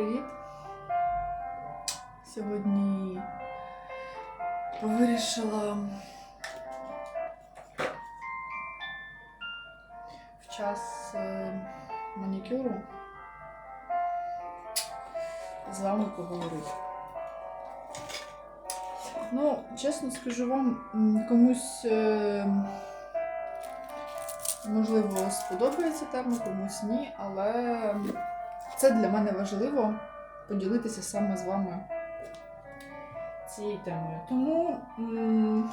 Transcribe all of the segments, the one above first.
Привіт! Сьогодні вирішила в час е, манікюру з вами поговорити. Ну, чесно скажу вам, комусь е, можливо сподобається тема, комусь ні, але це для мене важливо поділитися саме з вами цією темою. Тому м.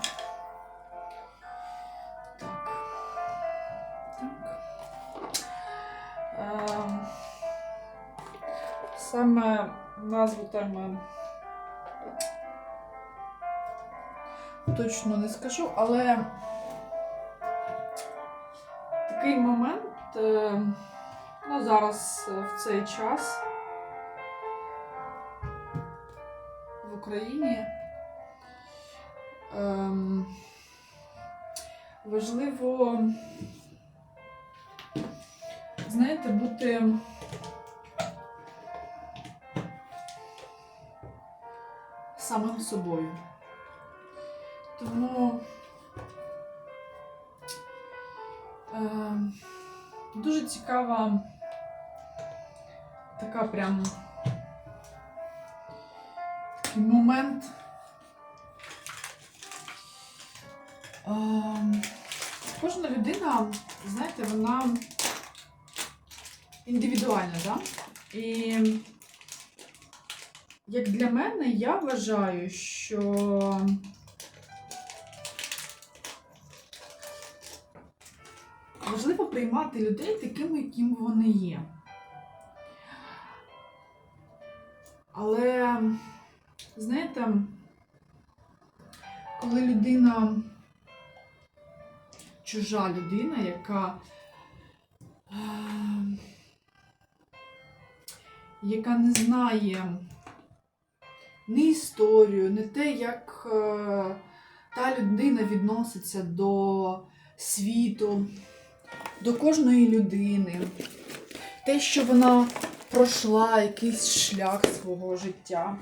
Ем, Саме назву теми точно не скажу, але такий момент, е, ну зараз е, в цей час в Україні ем, важливо, знаєте, бути самим собою. Тому ем, дуже цікава така прям момент. Ем, Кожна людина, знаєте, вона індивідуальна, да? І як для мене, я вважаю, що важливо приймати людей такими, якими вони є. Але, знаєте, коли людина, чужа людина, яка, е, яка не знає ні історію, не те, як е, та людина відноситься до світу, до кожної людини, те, що вона пройшла якийсь шлях свого життя,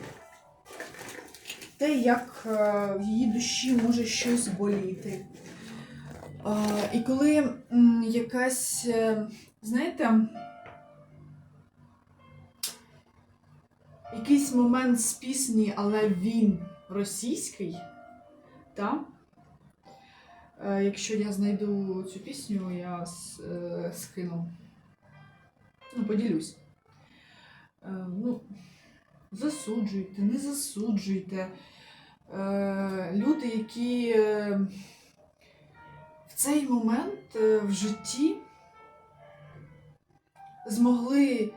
те, як е, в її душі може щось боліти. І коли якась, е, знаєте, якийсь момент з пісні, але він російський, та? Е, Якщо я знайду цю пісню, я скину. Ну, поділюсь. Е, Ну, засуджуйте, не засуджуйте. Е, Люди, які е, в цей момент в житті змогли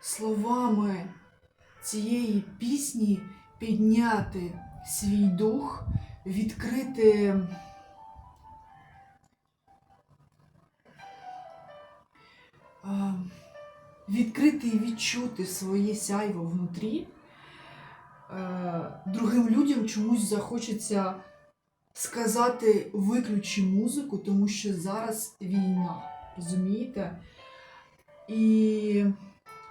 словами цієї пісні підняти свій дух, відкрити е, відкрити і відчути своє сяйво внутрі, е, другим людям чомусь захочеться сказати виключи музику, тому що зараз війна. Розумієте? І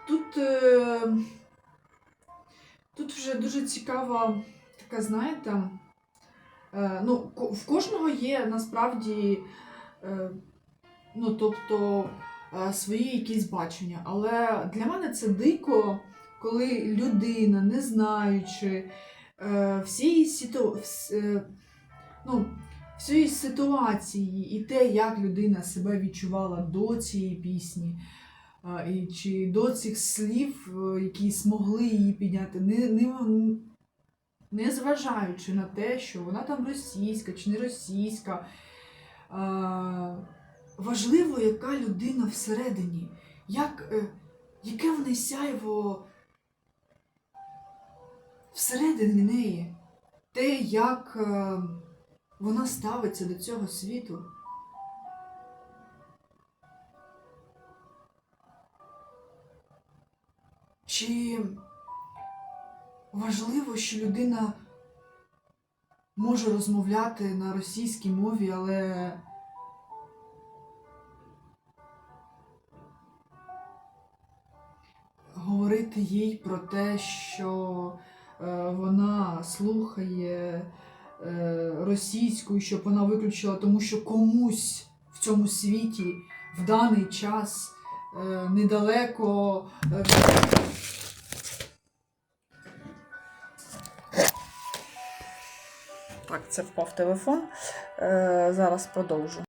тут, е, тут вже дуже цікава така, знаєте, е, ну, в кожного є насправді, ну, тобто, свої якісь бачення. Але для мене це дико, коли людина, не знаючи е, всієї ситу... вс- е, ну, всієї ситуації і те, як людина себе відчувала до цієї пісні, і чи до цих слів, е, які змогли її підняти, не, не, не зважаючи на те, що вона там російська чи не російська. Важливо, яка людина всередині, як, е, яке в неї сяйво всередині неї, те, як е, вона ставиться до цього світу. Чи важливо, що людина може розмовляти на російській мові, але говорити їй про те, що е, вона слухає е, російську, щоб вона виключила, тому що комусь в цьому світі в даний час е, недалеко. Так, це впав телефон. Зараз продовжу.